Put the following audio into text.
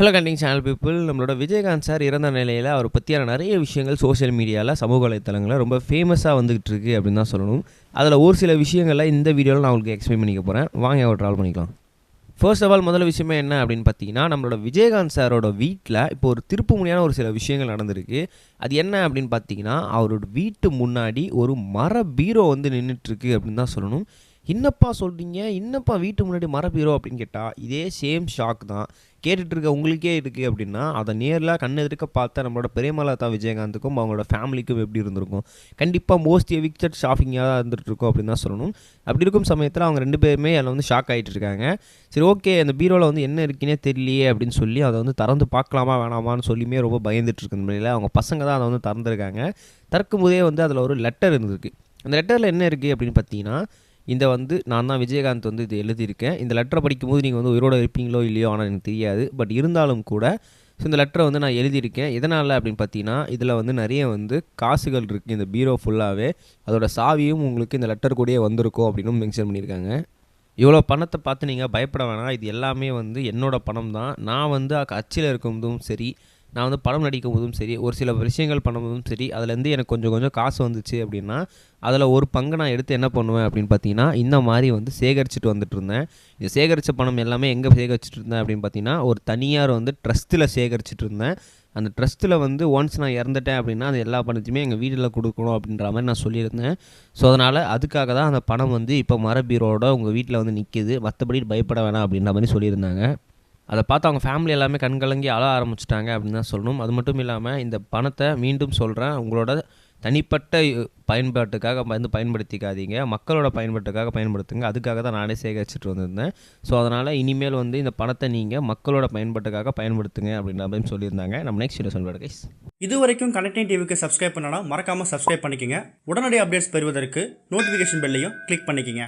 Hello கண்டிங் channel people நம்மளோட Vijayakanth sir இறந்த நிலையில் அவர் பற்றியான நிறைய விஷயங்கள் சோஷியல் மீடியாவில் சமூக வலைத்தளங்களில் ரொம்ப ஃபேமஸாக வந்துகிட்டு இருக்குது அப்படின்னு தான் சொல்லணும். அதில் ஒரு சில விஷயங்களை இந்த வீடியோவில் நான் உங்களுக்கு எக்ஸ்பிளைன் பண்ணிக்க போகிறேன் வாங்க அவர் ட்ராவல் பண்ணிக்கலாம். ஃபர்ஸ்ட் ஆஃப் ஆல் முதல்ல விஷயமே என்ன அப்படின்னு பார்த்தீங்கன்னா நம்மளோட விஜயகாந்த் சாரோட வீட்டில் இப்போ ஒரு திருப்புமுனையான ஒரு சில விஷயங்கள் நடந்திருக்கு. அது என்ன அப்படின்னு பார்த்தீங்கன்னா அவரோட வீட்டு முன்னாடி ஒரு மர பீரோ வந்து நின்றுட்டுருக்கு அப்படின்னு தான் சொல்லணும். என்னப்பா சொல்கிறீங்க என்னப்பா வீட்டு முன்னாடி மர பீரோ அப்படின்னு கேட்டால் இதே சேம் ஷாக் தான். கேட்டுட்டு இருக்க உங்களுக்கே இருக்குது அப்படின்னா அதை நேரில் கண் எதிர்க்க பார்த்தா நம்மளோட பிரேமலதா விஜயகாந்துக்கும் அவங்களோட ஃபேமிலிக்கும் எப்படி இருந்திருக்கும்? கண்டிப்பாக மோஸ்ட் எவிக்சட் ஷாப்பிங்காக தான் இருந்துட்டு இருக்கும் அப்படின்னு தான் சொல்லணும். அப்படி இருக்கும் சமயத்தில் அவங்க ரெண்டு பேருமே அதில் வந்து ஷாக் ஆகிட்டு இருக்காங்க. சரி ஓகே அந்த பீரோவில் வந்து என்ன இருக்குன்னே தெரியலையே அப்படின்னு சொல்லி அதை வந்து திறந்து பார்க்கலாமா வேணாமான்னு சொல்லியுமே ரொம்ப பயந்துட்டு இருக்க நிலையில் அவங்க பசங்க தான் அதை வந்து திறந்துருக்காங்க. திறக்கும் போதே வந்து அதில் ஒரு லெட்டர் இருந்திருக்கு. அந்த லெட்டரில் என்ன இருக்குது அப்படின்னு பார்த்தீங்கன்னா இந்த வந்து நான் தான் விஜயகாந்த் வந்து இது எழுதியிருக்கேன். இந்த லெட்டரை படிக்கும்போது நீங்கள் வந்து உயிரோட இருப்பீங்களோ இல்லையோ ஆனால் எனக்கு தெரியாது. பட் இருந்தாலும் கூட ஸோ இந்த லெட்டரை வந்து நான் எழுதியிருக்கேன். எதனால் அப்படின்னு பார்த்தீங்கன்னா இதில் வந்து நிறைய வந்து காசுகள் இருக்குது இந்த பீரோ ஃபுல்லாகவே அதோட சாவியும் உங்களுக்கு இந்த லெட்டர் கூடயே வந்திருக்கும் அப்படின்னு மென்ஷன் பண்ணியிருக்காங்க. இவ்வளோ பணத்தை பார்த்து நீங்கள் பயப்பட வேணாம். இது எல்லாமே வந்து என்னோடய பணம் தான் நான் வந்து அச்சில் இருக்கும்போதும் சரி நான் வந்து படம் நடிக்கும் போதும் சரி ஒரு சில விஷயங்கள் பண்ணும்போதும் சரி அதுலேருந்து எனக்கு கொஞ்சம் கொஞ்சம் காசு வந்துச்சு அப்படின்னா அதில் ஒரு பங்கு நான் எடுத்து என்ன பண்ணுவேன் அப்படின்னு பார்த்தீங்கன்னா இந்த மாதிரி வந்து சேகரிச்சுட்டு வந்துட்டு இருந்தேன். இந்த சேகரித்த பணம் எல்லாமே எங்கே சேகரிச்சுட்டு இருந்தேன் அப்படின்னு பார்த்தீங்கன்னா ஒரு தனியார் வந்து ட்ரஸ்ட்டில் சேகரிச்சுட்டு இருந்தேன். அந்த ட்ரஸ்ட்டில் வந்து ஒன்ஸ் நான் இறந்துட்டேன் அப்படின்னா அது எல்லா பணத்தையுமே எங்கள் வீட்டில் கொடுக்கணும் அப்படின்ற மாதிரி நான் சொல்லியிருந்தேன். ஸோ அதனால் அதுக்காக தான் அந்த பணம் வந்து இப்போ மரபீரோட உங்கள் வீட்டில் வந்து நிற்கிது மற்றபடி பயப்பட வேணாம் அப்படின்ற மாதிரி சொல்லியிருந்தாங்க. அதை பார்த்து அவங்க ஃபேமிலி எல்லாமே கண்கலங்கி அழ ஆரம்பிச்சிட்டாங்க அப்படின்னு தான் சொல்லணும். அது மட்டும் இல்லாமல் இந்த பணத்தை மீண்டும் சொல்கிறேன் உங்களோட தனிப்பட்ட பயன்பாட்டுக்காக வந்து பயன்படுத்திக்காதீங்க. மக்களோட பயன்பாட்டுக்காக பயன்படுத்துங்க. அதுக்காக தான் நானே சேகரிச்சுட்டு வந்திருந்தேன். ஸோ அதனால் இனிமேல் வந்து இந்த பணத்தை நீங்கள் மக்களோட பயன்பாட்டுக்காக பயன்படுத்துங்க அப்படின்ற மாதிரி சொல்லியிருந்தாங்க. நம்ம நெக்ஸ்ட் வீடியோ கைஸ் இது வரைக்கும் கனெக்டிங் டிவிக்கு சப்ஸ்கிரைப் பண்ணனா மறக்காமல் சப்ஸ்கிரைப் பண்ணிக்கங்க. உடனடி அப்டேட்ஸ் பெறுவதற்கு நோட்டிஃபிகேஷன் பெல்லையும் கிளிக் பண்ணிக்கங்க.